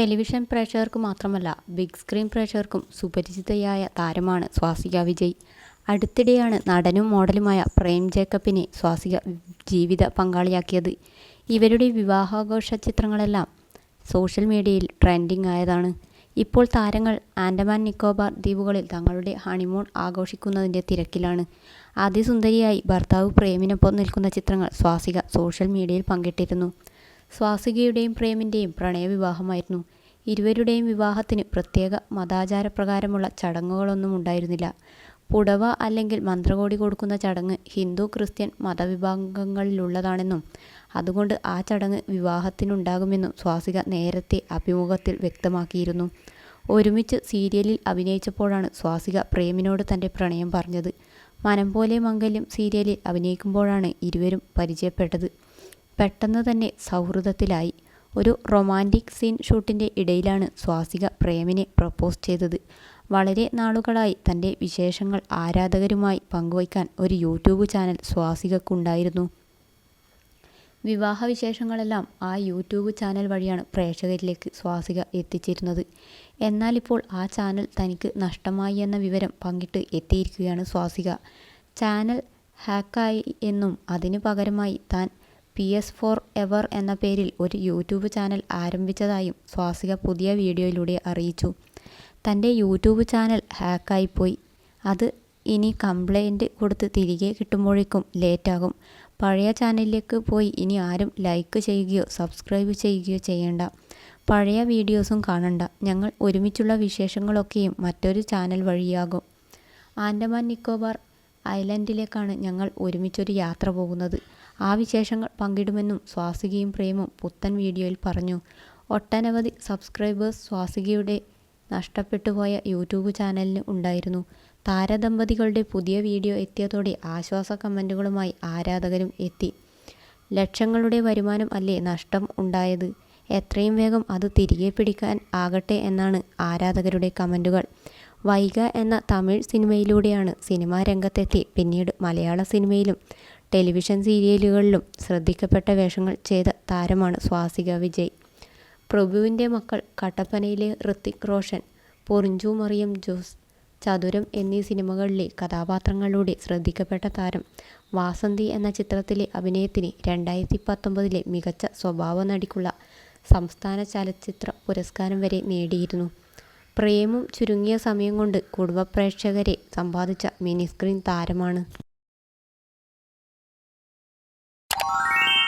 Television പ്രേക്ഷകർക്ക് മാത്രമല്ല big screen പ്രേക്ഷകർക്കും സുപരിചിതയായ താരമാണ് സ്വാസിക വിജയ്. അടുത്തിടെയാണ് നടനും മോഡലുമായ പ്രേം ജേക്കബിനെ സ്വാസിക ജീവിത പങ്കാളിയാക്കിയത്. ഇവരുടെ വിവാഹാഘോഷ ചിത്രങ്ങളെല്ലാം സോഷ്യൽ മീഡിയയിൽ ട്രെൻഡിംഗ് ആയതാണ്. ഇപ്പോൾ താരങ്ങൾ ആൻഡമാൻ നിക്കോബാർ ദ്വീപുകളിൽ തങ്ങളുടെ ഹണിമൂൺ ആഘോഷിക്കുന്നതിന്റെ തിരക്കിലാണ്. അതിസുന്ദരിയായി ഭർത്താവ് പ്രേമിനൊപ്പം നിൽക്കുന്ന ചിത്രങ്ങൾ സ്വാസിക സോഷ്യൽ മീഡിയയിൽ പങ്കിട്ടിരുന്നു. സ്വാസികയുടെയും പ്രേമിന്റെയും പ്രണയവിവാഹമായിരുന്നു. ഇരുവരുടെയും വിവാഹത്തിന് പ്രത്യേക മതാചാരപ്രകാരമുള്ള ചടങ്ങുകളൊന്നും ഉണ്ടായിരുന്നില്ല. പുടവ അല്ലെങ്കിൽ മന്ത്രകോടി കൊടുക്കുന്ന ചടങ്ങ് ഹിന്ദു ക്രിസ്ത്യൻ മതവിഭാഗങ്ങളിലുള്ളതാണെന്നും അതുകൊണ്ട് ആ ചടങ്ങ് വിവാഹത്തിനുണ്ടാകുമെന്നും സ്വാസിക നേരത്തെ അഭിമുഖത്തിൽ വ്യക്തമാക്കിയിരുന്നു. ഒരുമിച്ച് സീരിയലിൽ അഭിനയിച്ചപ്പോഴാണ് സ്വാസിക പ്രേമിനോട് തന്റെ പ്രണയം പറഞ്ഞത്. മനം പോലെ മംഗല്യം സീരിയലിൽ അഭിനയിക്കുമ്പോഴാണ് ഇരുവരും പരിചയപ്പെട്ടത്. പെട്ടെന്ന് തന്നെ സൗഹൃദത്തിലായി. ഒരു റൊമാന്റിക് സീൻ ഷൂട്ടിന്റെ ഇടയിലാണ് സ്വാസിക പ്രേമിനെ പ്രപ്പോസ് ചെയ്തത്. വളരെ നാളുകളായി തന്റെ വിശേഷങ്ങൾ ആരാധകരുമായി പങ്കുവയ്ക്കാൻ ഒരു യൂട്യൂബ് ചാനൽ സ്വാസികക്കുണ്ടായിരുന്നു. വിവാഹ വിശേഷങ്ങളെല്ലാം ആ യൂട്യൂബ് ചാനൽ വഴിയാണ് പ്രേക്ഷകരിലേക്ക് സ്വാസിക എത്തിച്ചിരുന്നത്. എന്നാൽ ഇപ്പോൾ ആ ചാനൽ തനിക്ക് നഷ്ടമായി എന്ന വിവരം പങ്കിട്ട് എത്തിയിരിക്കുകയാണ് സ്വാസിക. ചാനൽ ഹാക്കായി എന്നും അതിനു പകരമായി താൻ പി എസ് ഫോർ എവർ എന്ന പേരിൽ ഒരു യൂട്യൂബ് ചാനൽ ആരംഭിച്ചതായും സ്വാസിക പുതിയ വീഡിയോയിലൂടെ അറിയിച്ചു. തന്റെ യൂട്യൂബ് ചാനൽ ഹാക്കായിപ്പോയി. അത് ഇനി കംപ്ലൈന്റ് കൊടുത്ത് തിരികെ കിട്ടുമ്പോഴേക്കും ലേറ്റാകും. പഴയ ചാനലിലേക്ക് പോയി ഇനി ആരും ലൈക്ക് ചെയ്യുകയോ സബ്സ്ക്രൈബ് ചെയ്യുകയോ ചെയ്യേണ്ട. പഴയ വീഡിയോസും കാണണ്ട. ഞങ്ങൾ ഒരുമിച്ചുള്ള വിശേഷങ്ങളൊക്കെയും മറ്റൊരു ചാനൽ വഴിയാകും. ആൻഡമാൻ നിക്കോബാർ ഐലൻഡിലേക്കാണ് ഞങ്ങൾ ഒരുമിച്ചൊരു യാത്ര പോകുന്നത്. ആ വിശേഷങ്ങൾ പങ്കിടുമെന്നും സ്വാസികയും പ്രേമും പുത്തൻ വീഡിയോയിൽ പറഞ്ഞു. ഒട്ടനവധി സബ്സ്ക്രൈബേഴ്സ് സ്വാസികയുടെ നഷ്ടപ്പെട്ടുപോയ യൂട്യൂബ് ചാനലിന് ഉണ്ടായിരുന്നു. താരദമ്പതികളുടെ പുതിയ വീഡിയോ എത്തിയതോടെ ആശ്വാസ കമന്റുകളുമായി ആരാധകരും എത്തി. ലക്ഷങ്ങളുടെ വരുമാനം അല്ലേ നഷ്ടം ഉണ്ടായത്? എത്രയും വേഗം അത് തിരികെ പിടിക്കാൻ ആകട്ടെ എന്നാണ് ആരാധകരുടെ കമന്റുകൾ. വൈഗ എന്ന തമിഴ് സിനിമയിലൂടെയാണ് സിനിമാ രംഗത്തെത്തി. പിന്നീട് മലയാള സിനിമയിലും ടെലിവിഷൻ സീരിയലുകളിലും ശ്രദ്ധിക്കപ്പെട്ട വേഷങ്ങൾ ചെയ്ത താരമാണ് സ്വാസിക വിജയ്. പ്രഭുവിന്റെ മക്കൾ കട്ടപ്പനയിലെ ഋത്തിക് റോഷൻ പൊറിഞ്ചു മറിയം ജോസ് ചതുരം എന്നീ സിനിമകളിലെ കഥാപാത്രങ്ങളിലൂടെ ശ്രദ്ധിക്കപ്പെട്ട താരം വാസന്തി എന്ന ചിത്രത്തിലെ അഭിനയത്തിന് രണ്ടായിരത്തി പത്തൊമ്പതിലെ മികച്ച സ്വഭാവ നടിക്കുള്ള സംസ്ഥാന ചലച്ചിത്ര പുരസ്കാരം വരെ നേടിയിരുന്നു. പ്രേമം ചുരുങ്ങിയ സമയം കൊണ്ട് കുടുംബ പ്രേക്ഷകരെ സമ്പാദിച്ച മിനിസ്ക്രീൻ താരമാണ്. Thank you.